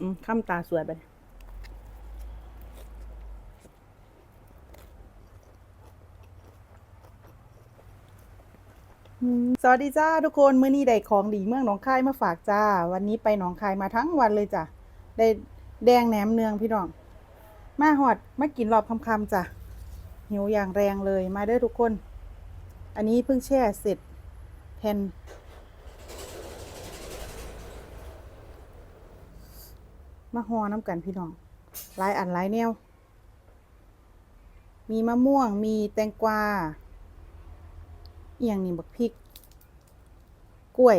อืมข้ามตาสวยไปสวัสดีจ้าทุกคนมื้อนี้ได้ของดีเมืองหนองคายมาฝากจ้า วันนี้ไปหนองคายมาทั้งวันเลยจ้ะได้แดงแหนมเนืองพี่น้อง มาหอดมากินรอบคำๆจ้ะหิวอย่างแรงเลยมาเด้ทุกคน อันนี้เพิ่งแช่เสร็จแทน มาหอน้ำกันพี่น้องหลายอันหลายแนว มีมะม่วง มีแตงกวาเอียงนี่บักพริก กล้วย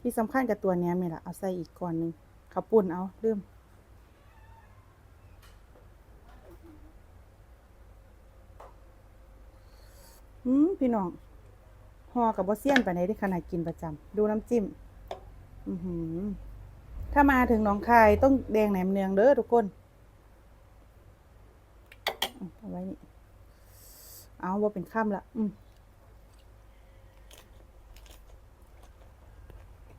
ที่สำคัญกับตัวนี้ยมีละเอาใส่อีกก่อนหนึ่งข้าวปุ้นเอาเริ่มอืมพี่น้องห่อกับบอเซียนไปไหนได้ขนาดกินประจำดูน้ำจิ้ม อือหือ ถ้ามาถึงหนองคายต้องแดงแหนมเนืองเด้อทุกคนเอาไว้นี่เอาว่าเป็นข้ามละอืม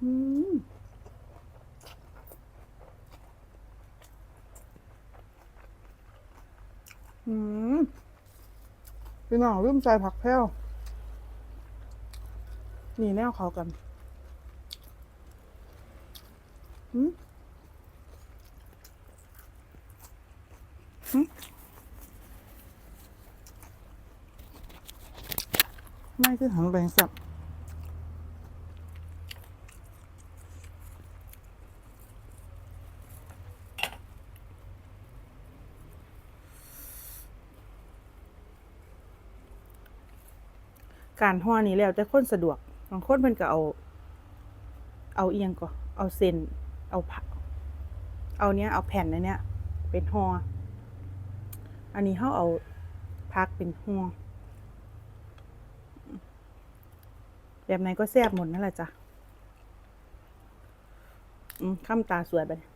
อืมอืมพี่น้องลืมใจผักแพ้วนี่แนวเขากัน หืมหืมไม่คือหังแรงสับการห่อนี้แล้วแต่คนสะดวก บางคนเพิ่นก็เอา เอาเอียงก่อนเอาเส้น เอาเอาเนี้ยเอาแผ่นนเนี้ยเป็นห่ออันนี้เขาเอาพักเป็นห่อแบบไหนก็แซ่บหมดนั่นแหละจ้ะอืมข้ามตาสวยไปเลย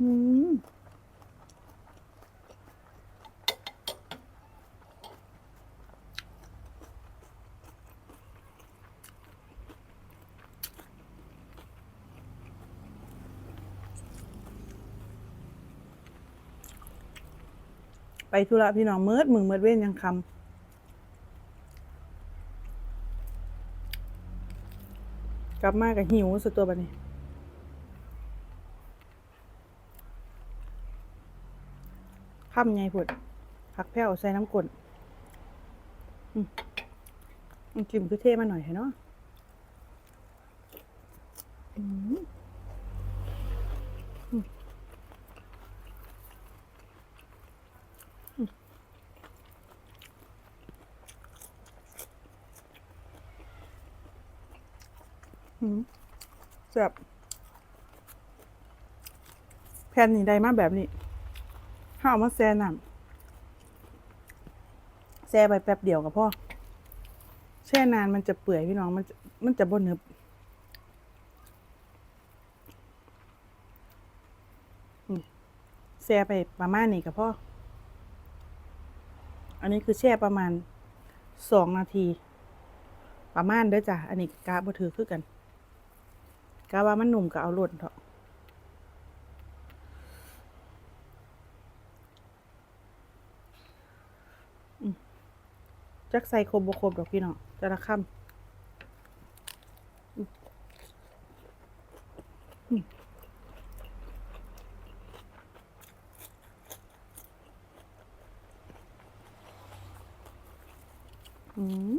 อืม ไปธุระพี่น้องเมิดมือเมิดเว้นยังคำกลับมากับหิวสุดตัวบัดนี้ข้ามไงผุดผักแพ้วใส่น้ำกลนอืมอืมจิ้มคือเทมาหน่อยเห็นเนาะอืม หืม แซ่บแผ่นนี่ได้มาแบบนี้ห้าเอามาแซ่น้ำแซ่ไปแป๊บเดียวกับพ่อ แช่นานมันจะเปื่อยพี่น้อง มันจะมันจะบนนึบอืมแช่ไปประมาณนี้กับพ่อ อันนี้คือแช่ประมาณสองนาที ประมาณเด้อจ้ะ อันนี้กาบ่ถือคือกัน กะว่ามันหนุ่มก็เอาหล่นเถอะจักใส่โคมบโคมดอกพี่น้องจะละค่ำอืม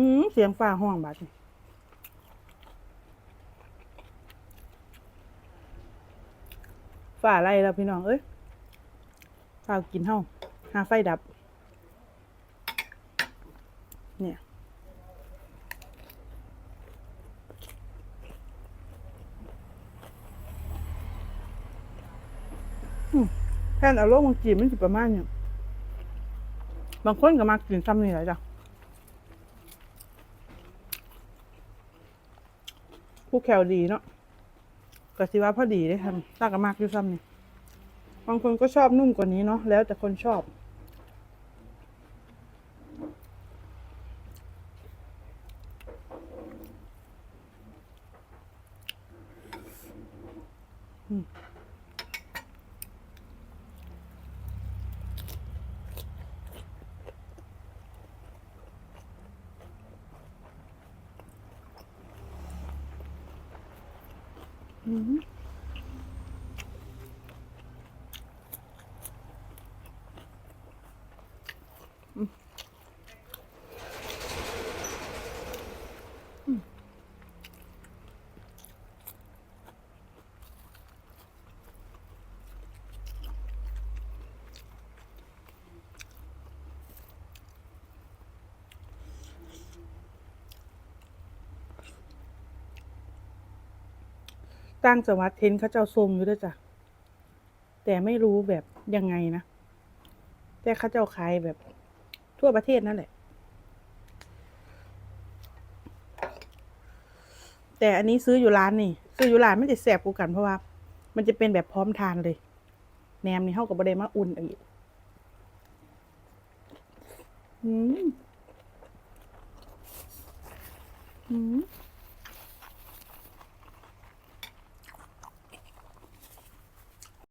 อืมเสียงฟ้าห้องบาดนี่ฟ้าไล่แล้วพี่น้อง เอ้ยฟ้ากินเฮาหาไฟดับ เนี่ยอืมแผ่นเอาโลกมังกีมันสิประมาณเนี่ยบางคนก็มักกินซ้ำนี่แหละจ้ะ ผู้แขวดีเนาะก็สิว่าพอดีได้ทำตากระมากอยู่ซ้ำนี่บางคนก็ชอบนุ่มกว่านี้เนาะแล้วแต่คนชอบ อื ตั้งจังหวัดเทนเขาเจ้าทรงอยู่ด้วยจ้ะแต่ไม่รู้แบบยังไงนะ แต่เขาเจ้าขายแบบทั่วประเทศนั่นแหละ แต่อันนี้ซื้ออยู่ร้านนี่ ซื้ออยู่ร้านไม่ได้แสบกูกันเพราะว่า มันจะเป็นแบบพร้อมทานเลยแหนมนี่เข้ากับบะเดมาอุ่นอีกอืมอืม